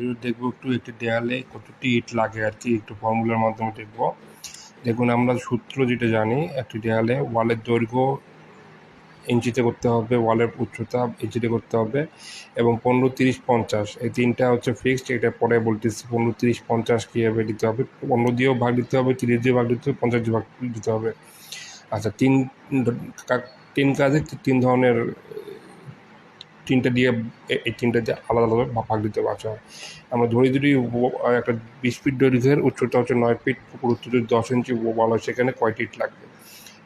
Video দেখব একটু একটি দেয়ালে কতটি ইট লাগে আর কি, একটু ফর্মুলার মাধ্যমে দেখব। দেখুন, আমরা সূত্র যেটা জানি, একটি দেয়ালে ওয়ালের দৈর্ঘ্য ইঞ্চিতে করতে হবে, ওয়ালের উচ্চতা ইঞ্চিতে করতে হবে এবং পনেরো তিরিশ পঞ্চাশ। এই তিনটা হচ্ছে ফিক্সড এটা পরে বলতেছি, পনেরো তিরিশ পঞ্চাশ কীভাবে দিতে হবে? পনেরো দিয়েও ভাগ দিতে হবে, তিরিশ দিয়ে ভাগ দিতে হবে, পঞ্চাশ দিয়ে ভাগ দিতে হবে। আচ্ছা তিন তিন কাজে তিন ধরনের তিনটা দিয়ে এই তিনটা দিয়ে আলাদা আলাদা ভাগ দিতে হবে আচ্ছা আমরা ধরি যদি একটা বিশ ফিট দৈর্ঘ্যের উচ্চতা হচ্ছে নয় ফিট পুরুত্ব যদি দশ ইঞ্চি ওয়াল হয় সেখানে কয়টি ইট লাগবে?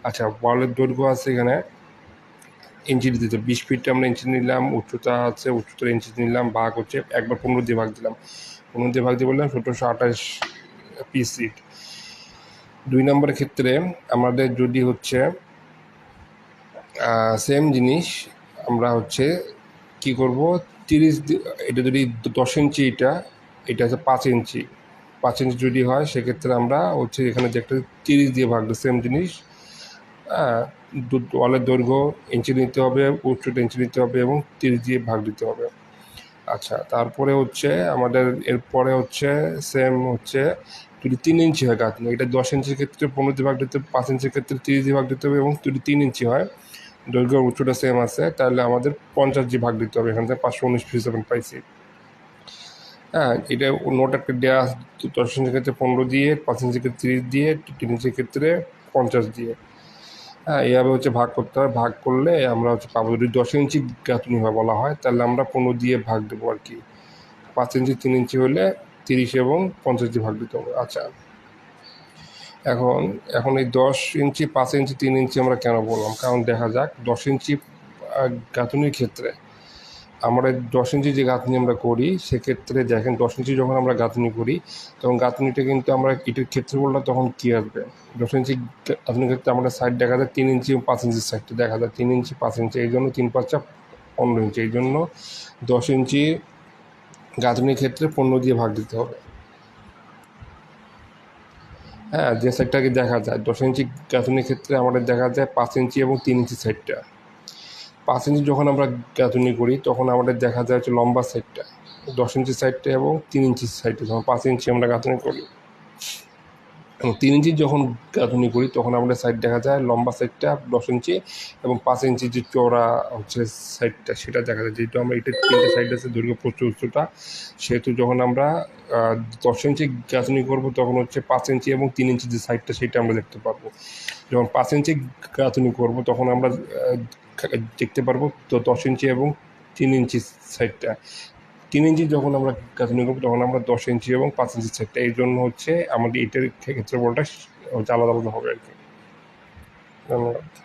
আচ্ছা ওয়ালের দৈর্ঘ্য আছে এখানে ইঞ্চি দিতে। বিশ ফিটে আমরা ইঞ্চি নিলাম, উচ্চতা আছে, উচ্চতার ইঞ্চি নিলাম, ভাগ হচ্ছে একবার পনেরো দিয়ে ভাগ দিলাম। পনেরো দিয়ে ভাগ দিয়ে বললাম সতেরোশো আঠাশ পিস ইট দুই নম্বরের ক্ষেত্রে আমাদের যদি হচ্ছে সেম জিনিস, আমরা হচ্ছে কি করব? তিরিশ এটা যদি দশ ইঞ্চি এটা এটা হচ্ছে পাঁচ ইঞ্চি। পাঁচ ইঞ্চি যদি হয়, সেক্ষেত্রে আমরা হচ্ছে এখানে যে একটা তিরিশ দিয়ে ভাগ সেম জিনিস হ্যাঁ ওয়ালের দৈর্ঘ্য ইঞ্চি নিতে হবে, উচ্চতা ইঞ্চি নিতে হবে এবং তিরিশ দিয়ে ভাগ দিতে হবে। আচ্ছা তারপরে হচ্ছে আমাদের এরপরে হচ্ছে সেম হচ্ছে যদি তিন ইঞ্চি হয় গাঁথনি এটা দশ ইঞ্চির ক্ষেত্রে পনেরো দিয়ে ভাগ দিতে হবে, পাঁচ ইঞ্চির ক্ষেত্রে তিরিশ দিয়ে ভাগ দিতে হবে এবং যদি তিন ইঞ্চি হয় দৈর্ঘ্য উচ্চটা সেম আছে, তাহলে আমাদের পঞ্চাশ জি ভাগ দিতে হবে, এখান থেকে পাঁচশো উনিশ ফিস সেভেন পাইছি। হ্যাঁ এটা নোট একটা দেওয়া দশ ইঞ্চির ক্ষেত্রে পনেরো দিয়ে, পাঁচ ইঞ্চির ক্ষেত্রে তিরিশ দিয়ে, তিন ইঞ্চির ক্ষেত্রে পঞ্চাশ দিয়ে। হ্যাঁ এইভাবে হচ্ছে ভাগ করতে হয়, ভাগ করলে আমরা হচ্ছে পাবো, যদি দশ ইঞ্চি গাঁথনি হয় বলা হয়, তাহলে আমরা পনেরো দিয়ে ভাগ দেবো আর কি। পাঁচ ইঞ্চি, তিন ইঞ্চি হলে তিরিশ এবং পঞ্চাশ দিয়ে ভাগ দিতে হবে আচ্ছা। এখন এখন এই দশ ইঞ্চি, পাঁচ ইঞ্চি, তিন ইঞ্চি আমরা কেন বললাম? কারণ দেখা যাক, দশ ইঞ্চি গাঁথনির ক্ষেত্রে আমরা দশ ইঞ্চি যে গাঁথনি আমরা করি, সেক্ষেত্রে দেখেন দশ ইঞ্চি যখন আমরা গাঁথনি করি, তখন গাঁথনিটা কিন্তু আমরা ইটের ক্ষেত্রে বললে তখন কী আসবে? দশ ইঞ্চি গাঁথনির ক্ষেত্রে আমাদের সাইড দেখা যায় তিন ইঞ্চি পাঁচ ইঞ্চির সাইডটা দেখা যায় তিন ইঞ্চি, পাঁচ ইঞ্চি, এই জন্য তিন পাঁচটা পনেরো ইঞ্চি। এই জন্য দশ ইঞ্চি গাঁথনির ক্ষেত্রে পনেরো দিয়ে ভাগ দিতে হবে। হ্যাঁ যে সাইডটাকে দেখা যায়। দশ ইঞ্চি গাঁথনির ক্ষেত্রে আমাদের দেখা যায় পাঁচ ইঞ্চি এবং তিন ইঞ্চি সাইডটা পাঁচ ইঞ্চি যখন আমরা গাঁথনি করি, তখন আমাদের দেখা যায় হচ্ছে লম্বা সাইডটা দশ ইঞ্চি সাইডটা এবং তিন ইঞ্চি সাইডটা যখন পাঁচ ইঞ্চি আমরা গাঁথনি করি। এবং তিন ইঞ্চি যখন গাঁথনি করি, তখন আমাদের সাইড দেখা যায় লম্বা সাইডটা দশ ইঞ্চি এবং পাঁচ ইঞ্চি যে চওড়া হচ্ছে সাইডটা সেটা দেখা যায়। যেহেতু আমরা এটা তিনটে সাইড আছে, দৈর্ঘ্য প্রচুর উচ্চতা সেহেতু যখন আমরা দশ ইঞ্চি গাঁথনি করব, তখন হচ্ছে পাঁচ ইঞ্চি এবং তিন ইঞ্চি যে সাইডটা সেটা আমরা দেখতে পারব। যখন পাঁচ ইঞ্চি গাঁথনি করব, তখন আমরা দেখতে পারব তো দশ ইঞ্চি এবং তিন ইঞ্চি সাইডটা তিন ইঞ্চি যখন আমরা গাঁথনি করব তখন আমরা দশ ইঞ্চি এবং পাঁচ ইঞ্চি সাইডটা এই জন্য হচ্ছে আমাদের এটার ক্ষেত্রে বলটা আলাদা আলাদা হবে আর কি। ধন্যবাদ।